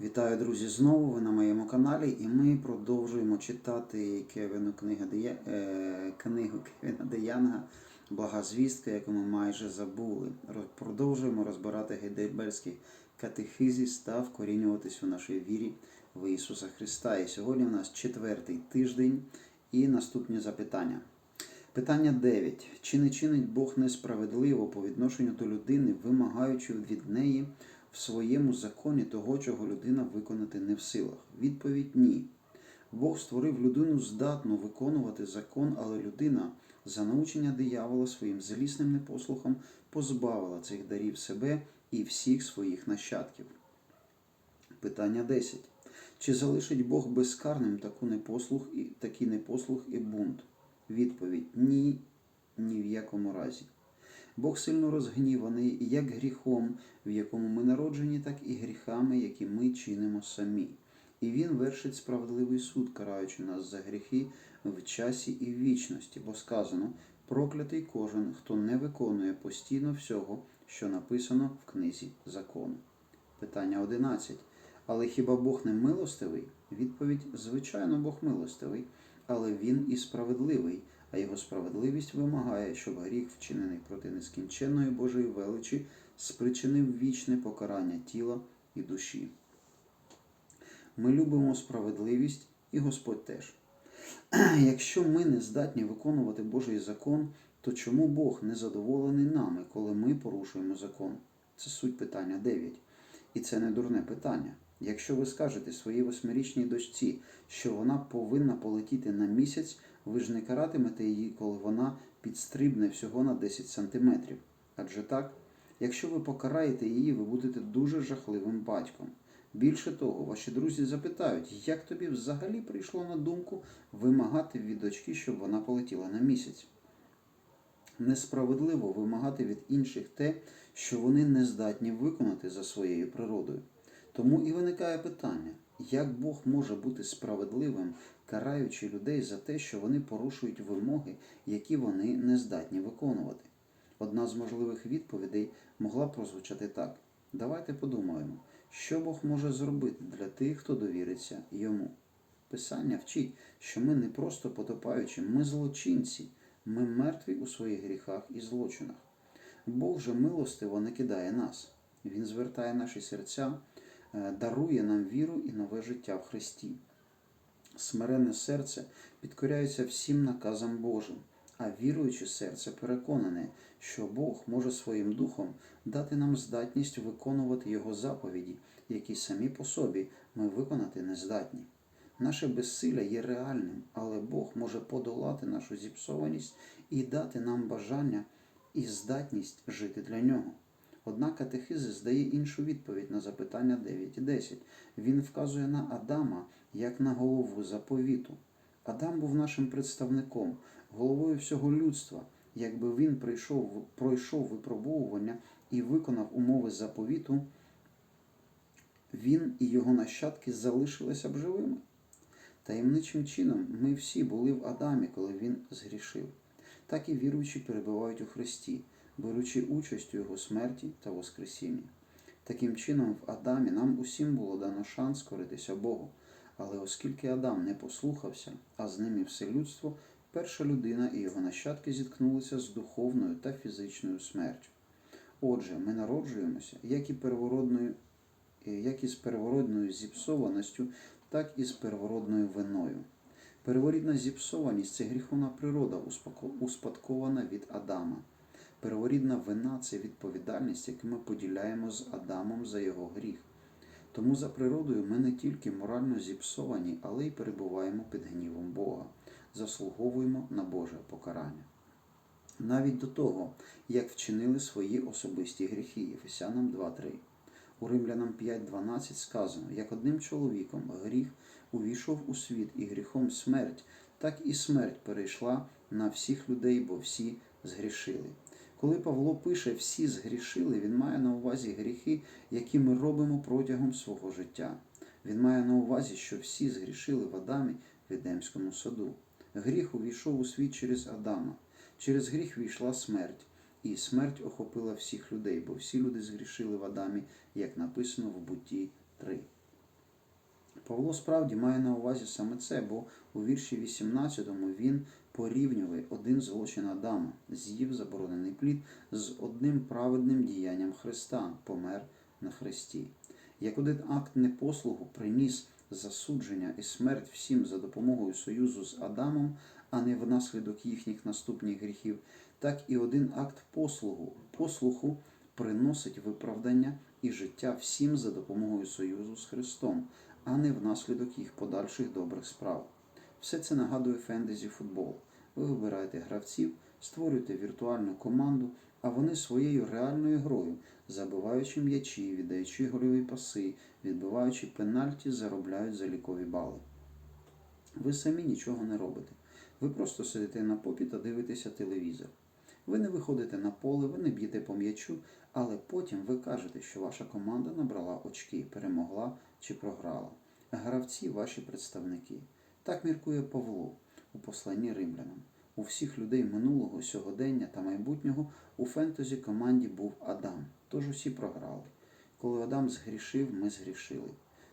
Вітаю, друзі, знову ви на моєму каналі, і ми продовжуємо читати Кевіну книгу, Дея... е, книгу Кевіна Деянга Блага звістка, яку ми майже забули. Продовжуємо розбирати гейдельбельський катехизіс та вкорінюватись у нашій вірі в Ісуса Христа. І сьогодні у нас четвертий тиждень і наступні запитання. Питання 9. Чи не чинить Бог несправедливо по відношенню до людини, вимагаючи від неї в своєму законі того, чого людина виконати не в силах? Відповідь ні. Бог створив людину здатну виконувати закон, але людина за научення диявола своїм злісним непослухом позбавила цих дарів себе і всіх своїх нащадків. Питання 10. Чи залишить Бог безкарним таку непослух і, такий непослух і бунт? Відповідь ні, ні в якому разі. Бог сильно розгніваний як гріхом, в якому ми народжені, так і гріхами, які ми чинимо самі. І Він вершить справедливий суд, караючи нас за гріхи в часі і в вічності, бо сказано: проклятий кожен, хто не виконує постійно всього, що написано в книзі закону. Питання 11. Але хіба Бог не милостивий? Відповідь: звичайно, Бог милостивий, але Він і справедливий, а його справедливість вимагає, щоб гріх, вчинений проти нескінченної Божої величі, спричинив вічне покарання тіла і душі. Ми любимо справедливість, і Господь теж. Якщо ми не здатні виконувати Божий закон, то чому Бог не задоволений нами, коли ми порушуємо закон? Це суть питання 9. І це не дурне питання. Якщо ви скажете своїй восьмирічній дочці, що вона повинна полетіти на місяць, ви ж не каратимете її, коли вона підстрибне всього на 10 сантиметрів. Адже так, якщо ви покараєте її, ви будете дуже жахливим батьком. Більше того, ваші друзі запитають, як тобі взагалі прийшло на думку вимагати від дочки, щоб вона полетіла на місяць. Несправедливо вимагати від інших те, що вони не здатні виконати за своєю природою. Тому і виникає питання, як Бог може бути справедливим, караючи людей за те, що вони порушують вимоги, які вони не здатні виконувати. Одна з можливих відповідей могла прозвучати так: давайте подумаємо, що Бог може зробити для тих, хто довіриться йому. Писання вчить, що ми не просто потопаючі, ми злочинці, ми мертві у своїх гріхах і злочинах. Бог же милостиво не кидає нас. Він звертає наші серця, е, дарує нам віру і нове життя в Христі. Смирене серце підкоряється всім наказам Божим, а віруюче серце переконане, що Бог може своїм духом дати нам здатність виконувати Його заповіді, які самі по собі ми виконати не здатні. Наше безсилля є реальним, але Бог може подолати нашу зіпсованість і дати нам бажання і здатність жити для нього. Однак катехизис дає іншу відповідь на запитання 9 і 10. Він вказує на Адама як на голову заповіту. Адам був нашим представником, головою всього людства. Якби він прийшов, пройшов випробовування і виконав умови заповіту, він і його нащадки залишилися б живими. Таємничим чином ми всі були в Адамі, коли він згрішив. Так і віруючі перебувають у Христі, беручи участь у Його смерті та Воскресінні. Таким чином, в Адамі нам усім було дано шанс коритися Богу. Але оскільки Адам не послухався, а з ним і все людство, перша людина і його нащадки зіткнулися з духовною та фізичною смертю. Отже, ми народжуємося як і як і з первородною зіпсованістю, так і з первородною виною. Перворідна зіпсованість це гріховна природа, успадкована від Адама. Перворідна вина це відповідальність, яку ми поділяємо з Адамом за його гріх. Тому за природою ми не тільки морально зіпсовані, але й перебуваємо під гнівом Бога, заслуговуємо на Боже покарання. Навіть до того, як вчинили свої особисті гріхи Єфесянам 2.3. У Римлянам 5.12 сказано, як одним чоловіком гріх увійшов у світ і гріхом смерть, так і смерть перейшла на всіх людей, бо всі згрішили. Коли Павло пише всі згрішили, він має на увазі гріхи, які ми робимо протягом свого життя. Він має на увазі, що всі згрішили в Адамі в Едемському саду. Гріх увійшов у світ через Адама. Через гріх війшла смерть, і смерть охопила всіх людей, бо всі люди згрішили в Адамі, як написано в Бутті 3. Павло справді має на увазі саме це, бо у вірші 18 він порівнює один злочин Адама, з'їв заборонений плід з одним праведним діянням Христа, помер на Христі. Як один акт непослугу приніс засудження і смерть всім за допомогою союзу з Адамом, а не внаслідок їхніх наступних гріхів, так і один акт послугу, послуху приносить виправдання і життя всім за допомогою союзу з Христом, а не внаслідок їх подальших добрих справ. Все це нагадує фентезі футбол. Ви вибираєте гравців, створюєте віртуальну команду, а вони своєю реальною грою, забиваючи м'ячі, віддаючи гольові паси, відбиваючи пенальті, заробляють залікові бали. Ви самі нічого не робите. Ви просто сидите на попі та дивитеся телевізор. Ви не виходите на поле, ви не б'єте по м'ячу, але потім ви кажете, що ваша команда набрала очки, перемогла чи програла. Гравці ваші представники. Так міркує Павло у посланні римлянам. У всіх людей минулого, сьогодення та майбутнього у фентезі команді був Адам, тож усі програли. Коли Адам згрішив, ми згрішили.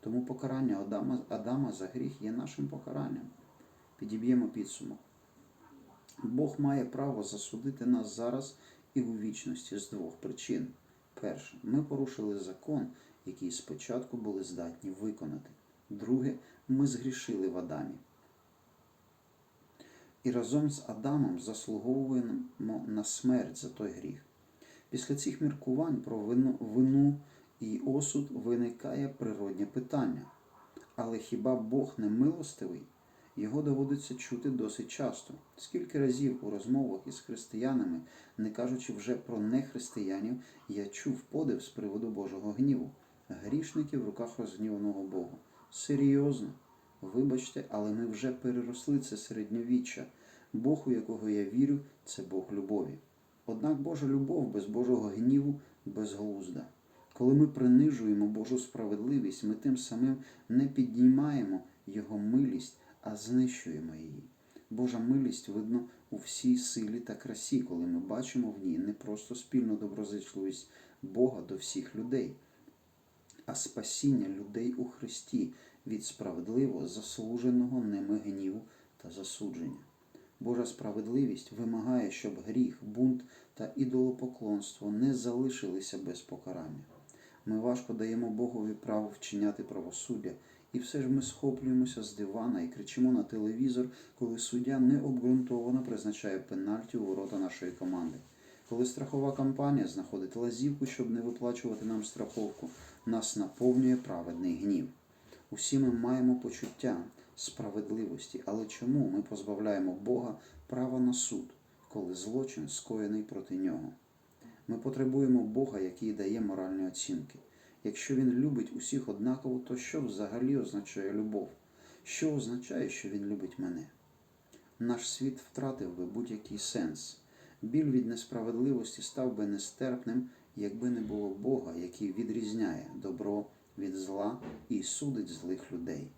Тому покарання Адама, Адама за гріх є нашим покаранням. Підіб'ємо підсумок. Бог має право засудити нас зараз і у вічності з двох причин. Перше, ми порушили закон, який спочатку були здатні виконати. Друге, ми згрішили в Адамі. І разом з Адамом заслуговуємо на смерть за той гріх. Після цих міркувань про вину, вину і осуд виникає природнє питання. Але хіба Бог не милостивий? Його доводиться чути досить часто. Скільки разів у розмовах із християнами, не кажучи вже про нехристиянів, я чув подив з приводу Божого гніву, грішники в руках розгніваного Бога. Серйозно, вибачте, але ми вже переросли це середньовіччя. Бог, у якого я вірю, це Бог любові. Однак Божа любов без Божого гніву безглузда. Коли ми принижуємо Божу справедливість, ми тим самим не піднімаємо Його милість, а знищуємо її. Божа милість видно у всій силі та красі, коли ми бачимо в ній не просто спільну доброзичливість Бога до всіх людей, а спасіння людей у Христі від справедливо заслуженого ними гніву та засудження. Божа справедливість вимагає, щоб гріх, бунт та ідолопоклонство не залишилися без покарання. Ми важко даємо Богові право вчиняти правосуддя, і все ж ми схоплюємося з дивана і кричимо на телевізор, коли суддя необґрунтовано призначає пенальті у ворота нашої команди. Коли страхова компанія знаходить лазівку, щоб не виплачувати нам страховку, нас наповнює праведний гнів. Усі ми маємо почуття справедливості, але чому ми позбавляємо Бога права на суд, коли злочин скоєний проти нього? Ми потребуємо Бога, який дає моральні оцінки. Якщо Він любить усіх однаково, то що взагалі означає любов? Що означає, що Він любить мене? Наш світ втратив би будь-який сенс. Біль від несправедливості став би нестерпним, якби не було Бога, який відрізняє добро від зла і судить злих людей.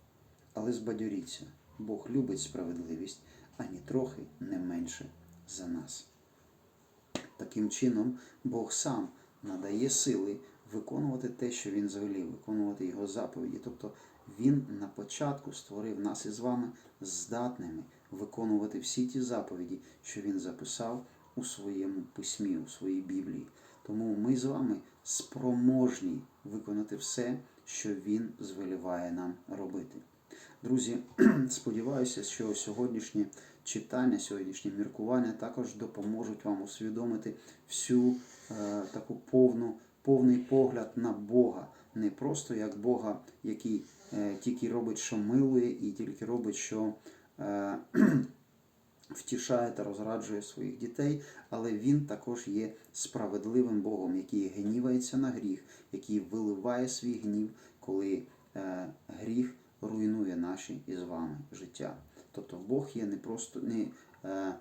Але збадьоріться, Бог любить справедливість ані трохи не менше за нас. Таким чином, Бог сам надає сили виконувати те, що Він звелів, виконувати Його заповіді. Тобто Він на початку створив нас із вами здатними виконувати всі ті заповіді, що Він записав у своєму письмі, у своїй Біблії. Тому ми з вами спроможні виконати все, що Він звеліває нам робити. Друзі, сподіваюся, що сьогоднішнє читання, сьогоднішнє міркування також допоможуть вам усвідомити всю е, таку повну, повний погляд на Бога. Не просто як Бога, який е, тільки робить, що милує, і тільки робить, що е, втішає та розраджує своїх дітей, але він також є справедливим Богом, який гнівається на гріх, який виливає свій гнів, коли е, гріх руйнує наші із вами життя. Тобто Бог є не просто не, е,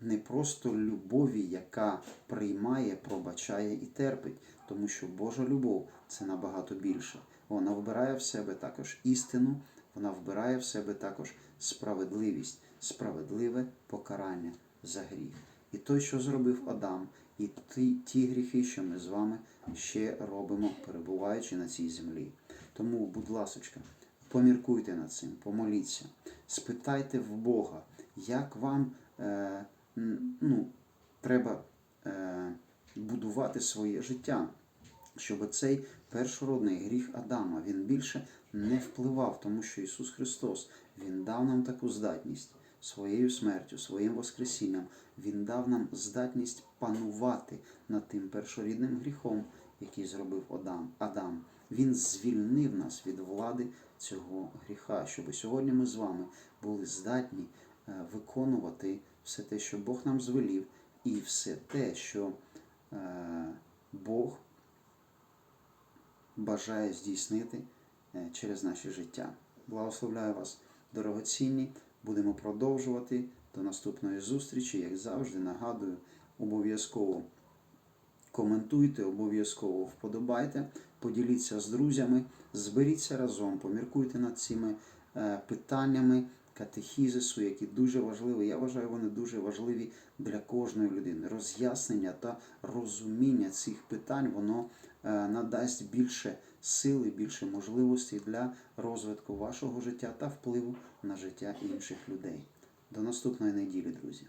не просто любові, яка приймає, пробачає і терпить, тому що Божа любов це набагато більше. Вона вбирає в себе також істину, вона вбирає в себе також справедливість, справедливе покарання за гріх. І той, що зробив Адам, і ті, ті гріхи, що ми з вами ще робимо, перебуваючи на цій землі. Тому, будь ласочка, Поміркуйте над цим, помоліться, спитайте в Бога, як вам е, ну, треба е, будувати своє життя, щоб цей першородний гріх Адама він більше не впливав, тому що Ісус Христос Він дав нам таку здатність своєю смертю, своїм Воскресінням. Він дав нам здатність панувати над тим першорідним гріхом, який зробив Адам. Він звільнив нас від влади цього гріха, щоб сьогодні ми з вами були здатні е, виконувати все те, що Бог нам звелів, і все те, що е, Бог бажає здійснити е, через наше життя. Благословляю вас, дорогоцінні. Будемо продовжувати до наступної зустрічі. Як завжди, нагадую, обов'язково коментуйте, обов'язково вподобайте, поділіться з друзями, зберіться разом, поміркуйте над цими е, питаннями катехізису, які дуже важливі. Я вважаю, вони дуже важливі для кожної людини. Роз'яснення та розуміння цих питань воно е, надасть більше сили, більше можливостей для розвитку вашого життя та впливу на життя інших людей. До наступної неділі, друзі.